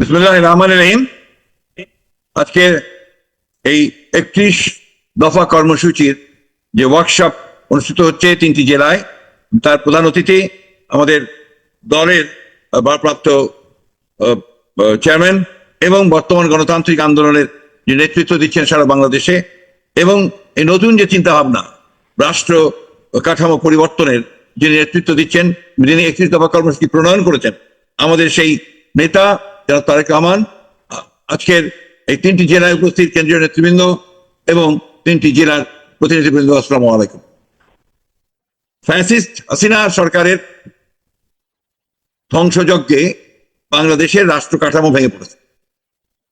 বিসমুল্লাহ রহমান রহিম। আজকে এই একত্রিশ দফা কর্মসূচির যে ওয়ার্কশপ অনুষ্ঠিত হচ্ছে তিনটি জেলায়, তার প্রধান অতিথি আমাদের দলের ভারপ্রাপ্ত চেয়ারম্যান এবং বর্তমান গণতান্ত্রিক আন্দোলনের যে নেতৃত্ব দিচ্ছেন সারা বাংলাদেশে এবং এই নতুন যে চিন্তা ভাবনা রাষ্ট্র কাঠামো পরিবর্তনের যিনি নেতৃত্ব দিচ্ছেন, যিনি একত্রিশ দফা কর্মসূচি প্রণয়ন করেছেন, আমাদের সেই নেতা যারা তারেক রহমান, আজকের এই তিনটি জেলায় উপস্থিত কেন্দ্রীয় নেতৃবৃন্দ এবং তিনটি জেলার প্রতিনিধিবৃন্দ, আসসালামু আলাইকুম। ফ্যাসিস্ট হাসিনা সরকারের ধ্বংসযজ্ঞে বাংলাদেশের রাষ্ট্র কাঠামো ভেঙে পড়েছে।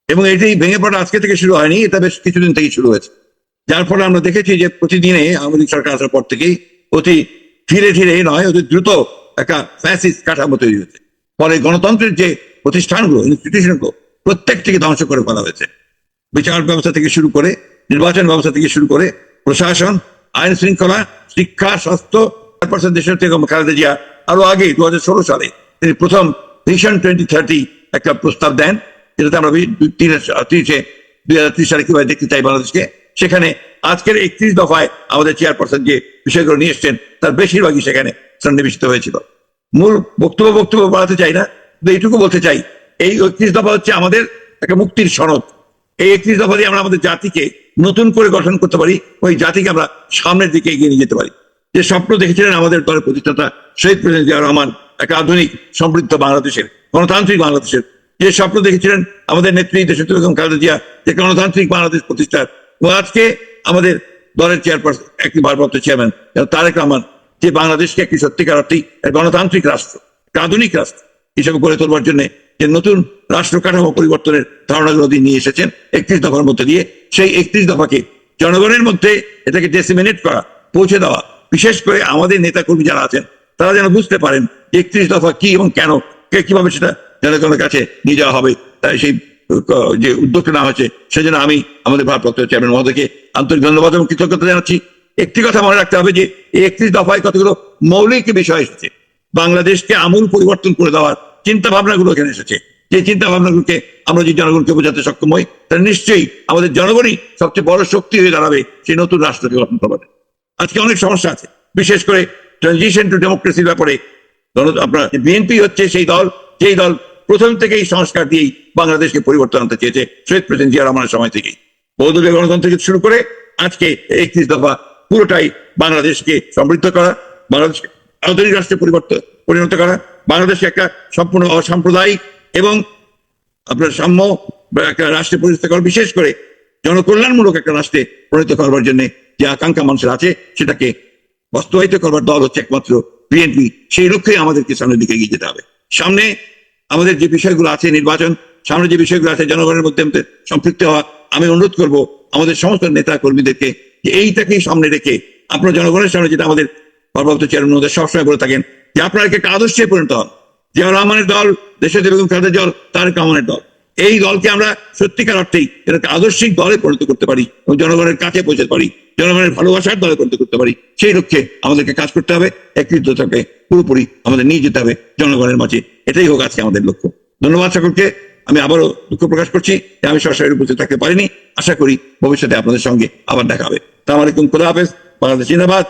এবং এটি ভেঙে পড়া আজকে থেকে শুরু হয়নি, এটা বেশ কিছুদিন থেকে শুরু হয়েছে। যার ফলে আমরা দেখেছি যে প্রতিদিনে আওয়ামী লীগ সরকার আসার পর থেকেই অতি ধীরে ধীরে, নয়, অতি দ্রুত একটা ফ্যাসিস্ট কাঠামো তৈরি হয়েছে। ফলে গণতন্ত্রের যে প্রতিষ্ঠানগুলো ইনস্টিটিউশনগুলো প্রত্যেকটিকে ধ্বংস করে ফেলা হয়েছে। বিচার ব্যবস্থা থেকে শুরু করে, নির্বাচন ব্যবস্থা থেকে শুরু করে, প্রশাসন, আইন শৃঙ্খলা, শিক্ষা, স্বাস্থ্য দেশের থেকে খালেদা জিয়া আরও আগে দু সালে, তিনি প্রথম ভিশন টোয়েন্টি থার্টি একটা প্রস্তাব দেন, যেটাতে আমরা তিরিশে, দুই হাজার ত্রিশ সালে কীভাবে দেখতে চাই বাংলাদেশকে। সেখানে আজকের একত্রিশ দফায় আমাদের চেয়ারপারসন যে বিষয়গুলো নিয়ে এসছেন, তার বেশিরভাগই সেখানে সন্নিবেশিত হয়েছিল। মূল বক্তব্য বক্তব্য বাড়াতে চাই না এইটুকু বলতে চাই, এই একত্রিশ দফা হচ্ছে আমাদের একটা মুক্তির সনদ এই একত্রিশ দফা দিয়ে আমরা আমাদের জাতিকে নতুন করে গঠন করতে পারি, ওই জাতিকে আমরা সামনের দিকে এগিয়ে নিয়ে যেতে পারি। যে স্বপ্ন দেখেছিলেন আমাদের দলের প্রতিষ্ঠাতা শহীদ প্রেসিডেন্ট জিয়া রহমান, একটা আধুনিক, সমৃদ্ধ বাংলাদেশের, গণতান্ত্রিক বাংলাদেশের। যে স্বপ্ন দেখেছিলেন আমাদের নেত্রী দেশত্রী বেগম খালেদা জিয়া, যে গণতান্ত্রিক বাংলাদেশ প্রতিষ্ঠার। এবং আজকে আমাদের দলের চেয়ারপারসন, একটি ভারপ্রাপ্ত চেয়ারম্যান তারেক রহমান, যে বাংলাদেশকে একটি সত্যিকার অর্থেই গণতান্ত্রিক রাষ্ট্র আধুনিক রাষ্ট্র। হিসেবে গড়ে তোলবার জন্য যে নতুন রাষ্ট্র কাঠামো পরিবর্তনের ধারণাগুলো দিয়ে নিয়ে এসেছেন, একত্রিশ দফার মধ্যে দিয়ে সেই একত্রিশ দফাকে জনগণের মধ্যে এটাকে ডেসিমিনেট করা, পৌঁছে দেওয়া, বিশেষ করে আমাদের নেতাকর্মী যারা আছেন, তারা যেন বুঝতে পারেন একত্রিশ দফা কি এবং কেন কীভাবে সেটা জনগণের কাছে নিয়ে যাওয়া হবে, তাই সেই যে উদ্যোগটা নেওয়া হয়েছে, সেজন্য আমি আমাদের ভারপ্রাপ্ত চেয়ারম্যান মহোদয়কে আন্তরিক ধন্যবাদ এবং কৃতজ্ঞতা জানাচ্ছি। একটি কথা মনে রাখতে হবে যে, এই একত্রিশ দফায় কতগুলো মৌলিক বিষয় এসেছে, বাংলাদেশকে আমূল পরিবর্তন করে দেওয়ার চিন্তা ভাবনাগুলো এখানে এসেছে। যে চিন্তা ভাবনাগুলোকে আমরা যে জনগণকে বোঝাতে সক্ষম হই, তাহলে নিশ্চয়ই আমাদের জনগণই সবচেয়ে বড় শক্তি হয়ে দাঁড়াবে সেই নতুন রাষ্ট্রকে গঠন করবে আজকে অনেক সমস্যা আছে। বিশেষ করে ট্রানজিশন টু ডেমোক্রেসির ব্যাপারে আপনার বিএনপি হচ্ছে সেই দল, যেই দল প্রথম থেকেই সংস্কার দিয়েই বাংলাদেশকে পরিবর্তন আনতে চেয়েছে শহীদ প্রেসিডেন্ট জিয়া রহমানের সময় থেকেই। বহুদলীয় গণতন্ত্র শুরু করে আজকে একত্রিশ দফা পুরোটাই বাংলাদেশকে সমৃদ্ধ করা, বাংলাদেশকে আধুনিক রাষ্ট্রে পরিবর্তন পরিণত করা। বাংলাদেশকে একটা সম্পূর্ণ অসাম্প্রদায়িক এবং আপনার সাম্য একটা রাষ্ট্রে পরিণত করা, বিশেষ করে জনকল্যাণমূলক একটা রাষ্ট্রে পরিণত করবার জন্য যে আকাঙ্ক্ষা মানুষের আছে, সেটাকে বাস্তবায়িত করবার দল হচ্ছে একমাত্র বিএনপি সেই লক্ষ্যে আমাদেরকে সামনের দিকে এগিয়ে যেতে হবে। সামনে আমাদের যে বিষয়গুলো আছে নির্বাচন, সামনে যে বিষয়গুলো আছে জনগণের মধ্যে সম্পৃক্ত হওয়া, আমি অনুরোধ করব আমাদের সমস্ত নেতা কর্মীদেরকে যে এইটাকেই সামনে রেখে আপনার জনগণের সামনে যেটা আমাদের চেয়ারম্যান সবসময় বলে থাকেন যে আপনারা একে একটা আদর্শে পরিণত হন। জিয়া রহমানের দল, দেশের বেগম খালেদা দল তারেক রহমানের দল। এই দলকে আমরা সত্যিকার অর্থেই এটাকে আদর্শিক দলে পরিণত করতে পারি এবং জনগণের কাছে পৌঁছাতে পারি, জনগণের ভালোবাসার দলে পরিণত করতে পারি। সেই লক্ষ্যে আমাদেরকে কাজ করতে হবে একত্রিততাকে পুরোপুরি আমাদের নিয়ে যেতে হবে জনগণের মাঝে। এটাই হোক আজকে আমাদের লক্ষ্য। ধন্যবাদ সকলকে। আমি আবারও দুঃখ প্রকাশ করছি যে আমি সরাসরি উপস্থিত থাকতে পারিনি। আশা করি ভবিষ্যতে আপনাদের সঙ্গে আবার দেখা হবে। সালাম আলাইকুম। খুদা হাফেজ। বাংলাদেশ জিন্দাবাদ।